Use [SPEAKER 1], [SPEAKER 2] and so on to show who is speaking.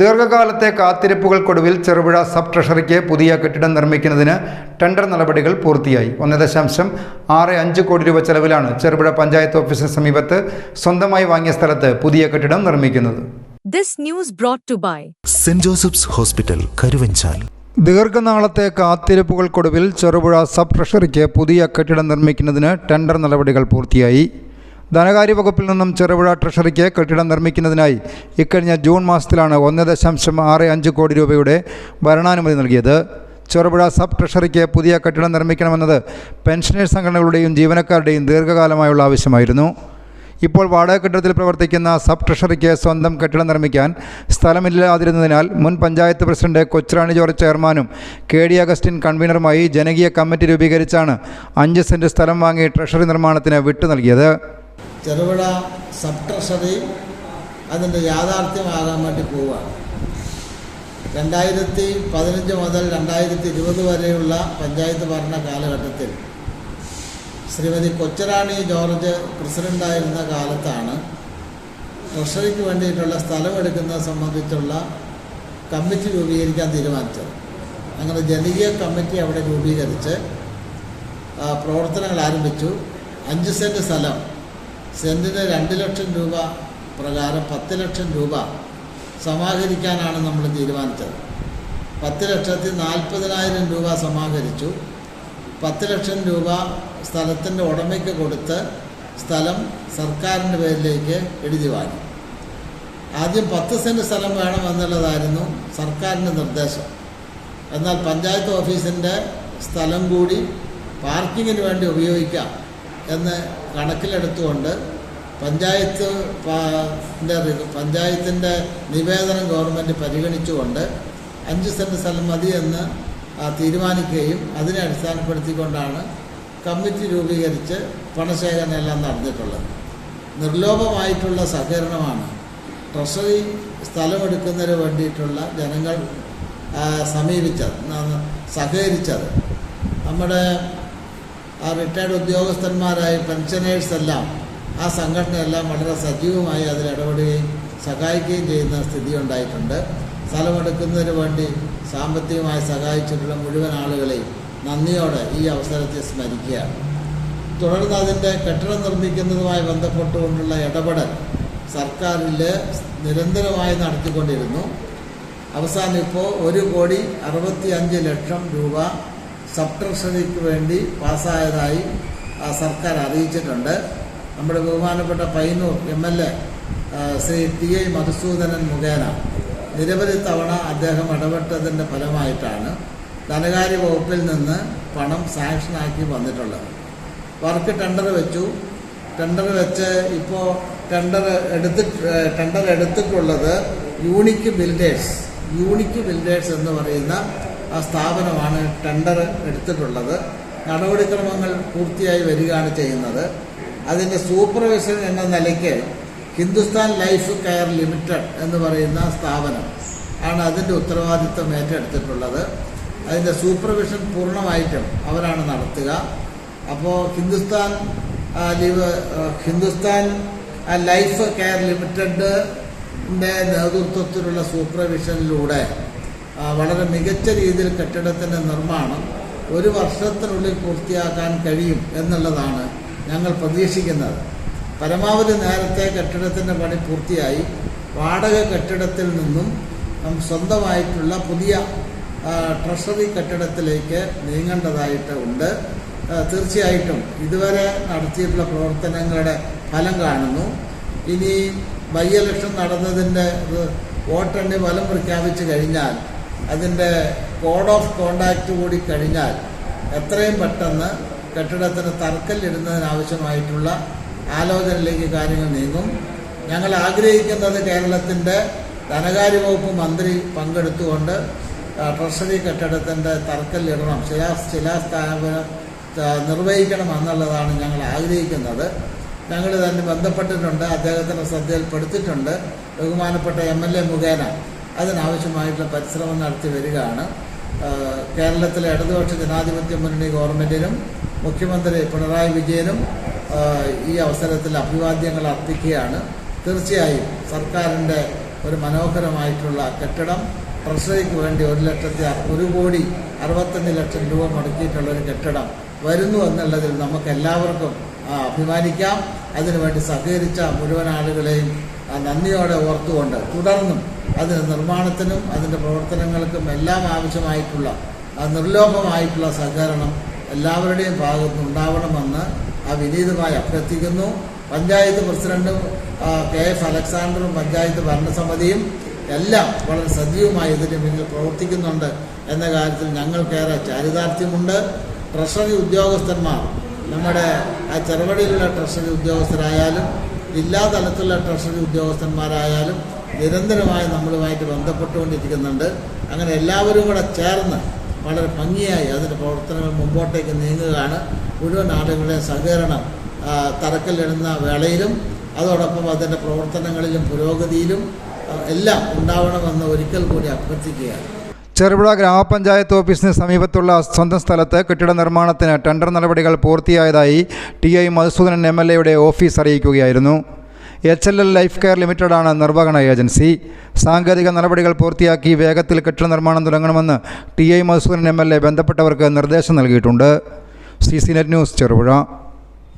[SPEAKER 1] ദീർഘകാലത്തെ കാത്തിരിപ്പുകൾക്കൊടുവിൽ ചെറുപുഴ സബ് ട്രഷറിക്ക് പുതിയ കെട്ടിടം നിർമ്മിക്കുന്നതിന് ടെൻഡർ നടപടികൾ പൂർത്തിയായി. ഒന്ന് ദശാംശം ആറ് അഞ്ച് കോടി രൂപ ചെലവിലാണ് ചെറുപുഴ പഞ്ചായത്ത് ഓഫീസിന് സമീപത്ത് സ്വന്തമായി വാങ്ങിയ സ്ഥലത്ത് പുതിയ കെട്ടിടം നിർമ്മിക്കുന്നത്.
[SPEAKER 2] This news brought to by
[SPEAKER 3] saint Joseph's hospital Karuvanchal.
[SPEAKER 1] ദീർഘനാളത്തെ കാത്തിരിപ്പുകൾക്കൊടുവിൽ ചെറുപുഴ സബ് ട്രഷറിക്ക് പുതിയ കെട്ടിടം നിർമ്മിക്കുന്നതിന് ടെൻഡർ നടപടികൾ പൂർത്തിയായി. ധനകാര്യ വകുപ്പിൽ നിന്നും ചെറുപുഴ ട്രഷറിക്ക് കെട്ടിടം നിർമ്മിക്കുന്നതിനായി ഇക്കഴിഞ്ഞ ജൂൺ മാസത്തിലാണ് ഒന്ന് ദശാംശം ആറ് അഞ്ച് കോടി രൂപയുടെ ഭരണാനുമതി നൽകിയത്. ചെറുപുഴ സബ് ട്രഷറിക്ക് പുതിയ കെട്ടിടം നിർമ്മിക്കണമെന്നത് പെൻഷനേഴ്സ് സംഘടനകളുടെയും ജീവനക്കാരുടെയും ദീർഘകാലമായുള്ള ആവശ്യമായിരുന്നു. ഇപ്പോൾ വാടക കെട്ടിടത്തിൽ പ്രവർത്തിക്കുന്ന സബ് ട്രഷറിക്ക് സ്വന്തം കെട്ടിടം നിർമ്മിക്കാൻ സ്ഥലമില്ലാതിരുന്നതിനാൽ മുൻ പഞ്ചായത്ത് പ്രസിഡന്റ് കൊച്ചുറാണി ജോർജ് ചെയർമാനും കെ ഡി അഗസ്റ്റിൻ കൺവീനറുമായി ജനകീയ കമ്മിറ്റി രൂപീകരിച്ചാണ് അഞ്ച് സെന്റ് സ്ഥലം വാങ്ങി ട്രഷറി നിർമ്മാണത്തിന് വിട്ടു നൽകിയത്.
[SPEAKER 4] ചെറുപുഴ സബ് ട്രഷറി അതിന്റെ യാഥാർത്ഥ്യമാകാൻ വേണ്ടി പോവുകയാണ്. രണ്ടായിരത്തി പതിനഞ്ച് മുതൽ രണ്ടായിരത്തി ഇരുപത് വരെയുള്ള പഞ്ചായത്ത് ഭരണ കാലഘട്ടത്തിൽ ശ്രീമതി കൊച്ചറാണി ജോർജ് പ്രസിഡന്റായിരുന്ന കാലത്താണ് ട്രഷറിക്ക് വേണ്ടിയിട്ടുള്ള സ്ഥലമെടുക്കുന്നത് സംബന്ധിച്ചുള്ള കമ്മിറ്റി രൂപീകരിക്കാൻ തീരുമാനിച്ചത്. അങ്ങനെ ജനകീയ കമ്മിറ്റി അവിടെ രൂപീകരിച്ച് പ്രവർത്തനങ്ങൾ ആരംഭിച്ചു. അഞ്ച് സെന്റ് സ്ഥലം സെന്റിന് രണ്ട് ലക്ഷം രൂപ പ്രകാരം പത്ത് ലക്ഷം രൂപ സമാഹരിക്കാനാണ് നമ്മൾ തീരുമാനിച്ചത്. പത്ത് ലക്ഷത്തി നാൽപ്പതിനായിരം രൂപ സമാഹരിച്ചു. പത്ത് ലക്ഷം രൂപ സ്ഥലത്തിന്റെ ഉടമയ്ക്ക് കൊടുത്ത് സ്ഥലം സർക്കാരിന്റെ പേരിലേക്ക് എഴുതി വാങ്ങി. ആദ്യം പത്ത് സെന്റ് സ്ഥലം വേണം എന്നുള്ളതായിരുന്നു സർക്കാരിന്റെ നിർദ്ദേശം. എന്നാൽ പഞ്ചായത്ത് ഓഫീസിന്റെ സ്ഥലം കൂടി പാർക്കിങ്ങിന് വേണ്ടി ഉപയോഗിക്കാം എന്ന് കണക്കിലെടുത്തുകൊണ്ട് പഞ്ചായത്ത് പഞ്ചായത്തിന്റെ നിവേദനം ഗവൺമെന്റ് പരിഗണിച്ചുകൊണ്ട് അഞ്ച് സെന്റ് സ്ഥലം മതി എന്ന് തീരുമാനിക്കുകയും അതിനെ അടിസ്ഥാനപ്പെടുത്തിക്കൊണ്ടാണ് കമ്മിറ്റി രൂപീകരിച്ച് പണശേഖരണം എല്ലാം നടന്നിട്ടുള്ളത്. നിർലോഭമായിട്ടുള്ള സഹകരണമാണ് ട്രഷറി സ്ഥലമെടുക്കുന്നതിന് വേണ്ടിയിട്ടുള്ള ജനങ്ങൾ സമീപിച്ചത് സഹകരിച്ചത്. നമ്മുടെ ആ റിട്ടയർഡ് ഉദ്യോഗസ്ഥന്മാരായ പെൻഷനേഴ്സ് എല്ലാം ആ സംഘടനയെല്ലാം വളരെ സജീവമായി അതിൽ ഇടപെടുകയും സഹായിക്കുകയും ചെയ്യുന്ന സ്ഥിതി ഉണ്ടായിട്ടുണ്ട്. സ്ഥലമെടുക്കുന്നതിന് വേണ്ടി സാമ്പത്തികമായി സഹായിച്ചിട്ടുള്ള മുഴുവൻ ആളുകളെയും നന്ദിയോടെ ഈ അവസരത്തെ സ്മരിക്കുകയാണ്. തുടർന്ന് അതിന്റെ കെട്ടിടം നിർമ്മിക്കുന്നതുമായി ബന്ധപ്പെട്ടുകൊണ്ടുള്ള ഇടപെടൽ സർക്കാരിൽ നിരന്തരമായി നടത്തിക്കൊണ്ടിരുന്നു. അവസാനം ഇപ്പോൾ ഒരു കോടി അറുപത്തി അഞ്ച് ലക്ഷം രൂപ സബ് ട്രഷറിക്ക് വേണ്ടി പാസ്സായതായി സർക്കാർ അറിയിച്ചിട്ടുണ്ട്. നമ്മുടെ ബഹുമാനപ്പെട്ട Painur M L A Shri T I Madhusoodanan മുഖേന നിരവധി തവണ അദ്ദേഹം ഇടപെട്ടതിന്റെ ഫലമായിട്ടാണ് ധനകാര്യ വകുപ്പിൽ നിന്ന് പണം സാങ്ഷനാക്കി വന്നിട്ടുള്ളത്. വർക്ക് ടെൻഡർ വെച്ചു. ടെൻഡർ വെച്ച് ഇപ്പോൾ ടെൻഡർ എടുത്ത് ടെൻഡർ എടുത്തിട്ടുള്ളത് യൂണിക്ക് ബിൽഡേഴ്സ് യൂണിക്ക് ബിൽഡേഴ്സ് എന്ന് പറയുന്ന സ്ഥാപനമാണ് ടെൻഡർ എടുത്തിട്ടുള്ളത്. നടപടിക്രമങ്ങൾ പൂർത്തിയായി വരികയാണ് ചെയ്യുന്നത്. അതിന്റെ സൂപ്പർവിഷൻ എന്ന നിലയ്ക്ക് ഹിന്ദുസ്ഥാൻ ലൈഫ് കെയർ ലിമിറ്റഡ് എന്ന് പറയുന്ന സ്ഥാപനം ആണ് അതിന്റെ ഉത്തരവാദിത്വം ഏറ്റെടുത്തിട്ടുള്ളത്. അതിന്റെ സൂപ്പർവിഷൻ പൂർണമായിട്ടും അവരാണ് നടത്തുക. അപ്പോൾ Hindustan live Hindustan life care ലിമിറ്റഡിന്റെ നേതൃത്വത്തിലുള്ള സൂപ്പർവിഷനിലൂടെ വളരെ മികച്ച രീതിയിൽ കെട്ടിടത്തിന്റെ നിർമ്മാണം ഒരു വർഷത്തിനുള്ളിൽ പൂർത്തിയാക്കാൻ കഴിയും എന്നുള്ളതാണ് ഞങ്ങൾ പ്രതീക്ഷിക്കുന്നത്. പരമാവധി നേരത്തെ കെട്ടിടത്തിന്റെ പണി പൂർത്തിയായി. വാടക കെട്ടിടത്തിൽ നിന്നും സ്വന്തമായിട്ടുള്ള പുതിയ ട്രഷറി കെട്ടിടത്തിലേക്ക് നീങ്ങേണ്ടതായിട്ട് ഉണ്ട്. തീർച്ചയായിട്ടും ഇതുവരെ നടത്തിയിട്ടുള്ള പ്രവർത്തനങ്ങളുടെ ഫലം കാണുന്നു. ഇനി ബൈ ഇലക്ഷൻ നടന്നതിന്റെ വോട്ടെണ്ണി ഫലം പ്രഖ്യാപിച്ചു കഴിഞ്ഞാൽ അതിന്റെ കോഡ് ഓഫ് കോണ്ടാക്റ്റ് കൂടി കഴിഞ്ഞാൽ എത്രയും പെട്ടെന്ന് കെട്ടിടത്തിന് തറക്കല്ലിടുന്നതിനാവശ്യമായിട്ടുള്ള ആലോചനയിലേക്ക് കാര്യങ്ങൾ നീങ്ങും. ഞങ്ങൾ ആഗ്രഹിക്കുന്നത് കേരളത്തിന്റെ ധനകാര്യ വകുപ്പ് മന്ത്രി പങ്കെടുത്തുകൊണ്ട് ട്രഷറി കെട്ടിടത്തിന്റെ തറക്കല്ലിടണം ശിലാ ശിലാസ്ഥാപനം നിർവഹിക്കണം എന്നുള്ളതാണ് ഞങ്ങൾ ആഗ്രഹിക്കുന്നത്. ഞങ്ങൾ തന്നെ ബന്ധപ്പെട്ടിട്ടുണ്ട് അദ്ദേഹത്തിന്റെ ശ്രദ്ധയിൽപ്പെടുത്തിയിട്ടുണ്ട്. ബഹുമാനപ്പെട്ട എം എൽ എ മുഖേന. അതിനാവശ്യമായിട്ടുള്ള പരിശ്രമം നടത്തി വരികയാണ്. കേരളത്തിലെ ഇടതുപക്ഷ ജനാധിപത്യ മുന്നണി ഗവൺമെന്റിനും മുഖ്യമന്ത്രി പിണറായി വിജയനും ഈ അവസരത്തിൽ അഭിവാദ്യങ്ങൾ അർപ്പിക്കുകയാണ്. തീർച്ചയായും സർക്കാരിന്റെ ഒരു മനോഹരമായിട്ടുള്ള കെട്ടിടം ട്രഷറിക്ക് വേണ്ടി ഒരു ലക്ഷത്തി ഒരു കോടി അറുപത്തഞ്ച് ലക്ഷം രൂപ മുടക്കിയിട്ടുള്ള ഒരു കെട്ടിടം വരുന്നു എന്നുള്ളതിൽ നമുക്ക് എല്ലാവർക്കും അഭിമാനിക്കാം. അതിനുവേണ്ടി സഹകരിച്ച മുഴുവൻ ആളുകളെയും നന്ദിയോടെ ഓർത്തുകൊണ്ട് തുടർന്നും അതിന് നിർമ്മാണത്തിനും അതിന്റെ പ്രവർത്തനങ്ങൾക്കും എല്ലാം ആവശ്യമായിട്ടുള്ള നിർലോഭമായിട്ടുള്ള സഹകരണം എല്ലാവരുടെയും ഭാഗത്തുനിന്ന് ഉണ്ടാവണമെന്ന് ആ വിനീതമായി അഭ്യർത്ഥിക്കുന്നു. പഞ്ചായത്ത് പ്രസിഡന്റും കെ എഫ് അലക്സാണ്ടറും പഞ്ചായത്ത് ഭരണസമിതിയും എല്ലാം വളരെ സജീവമായി ഇതിന് പിന്നിൽ പ്രവർത്തിക്കുന്നുണ്ട് എന്ന കാര്യത്തിൽ ഞങ്ങൾക്കേറെ ചാരിതാർത്ഥ്യമുണ്ട്. ട്രഷറി ഉദ്യോഗസ്ഥന്മാർ നമ്മുടെ ആ ചെറുപടിയിലുള്ള ട്രഷറി ഉദ്യോഗസ്ഥരായാലും ജില്ലാ തലത്തിലുള്ള ട്രഷറി ഉദ്യോഗസ്ഥന്മാരായാലും നിരന്തരമായി നമ്മളുമായിട്ട് ബന്ധപ്പെട്ടുകൊണ്ടിരിക്കുന്നുണ്ട്. അങ്ങനെ എല്ലാവരും കൂടെ ചേർന്ന് വളരെ ഭംഗിയായി അതിന്റെ പ്രവർത്തനങ്ങൾ മുമ്പോട്ടേക്ക് നീങ്ങുകയാണ്. മുഴുവൻ ആളുകളുടെയും സഹകരണം തറക്കല്ലിടുന്ന വേളയിലും അതോടൊപ്പം അതിന്റെ പ്രവർത്തനങ്ങളിലും പുരോഗതിയിലും എല്ലാം ഉണ്ടാവണമെന്ന് ഒരിക്കൽ കൂടി അഭ്യർത്ഥിക്കുകയാണ്.
[SPEAKER 1] ചെറുപുഴ ഗ്രാമപഞ്ചായത്ത് ഓഫീസിന് സമീപത്തുള്ള സ്വന്തം സ്ഥലത്ത് കെട്ടിട നിർമ്മാണത്തിന് ടെൻഡർ നടപടികൾ പൂർത്തിയായതായി T I Madhusoodanan M L എയുടെ ഓഫീസ് അറിയിക്കുകയായിരുന്നു. H L L life care ലിമിറ്റഡാണ് നിർവഹണ ഏജൻസി. സാങ്കേതിക നടപടികൾ പൂർത്തിയാക്കി വേഗത്തിൽ കെട്ടിട നിർമ്മാണം തുടങ്ങണമെന്ന് T I Madhusudan M L A ബന്ധപ്പെട്ടവർക്ക് നിർദ്ദേശം നൽകിയിട്ടുണ്ട്. C C net news Cherupuzha.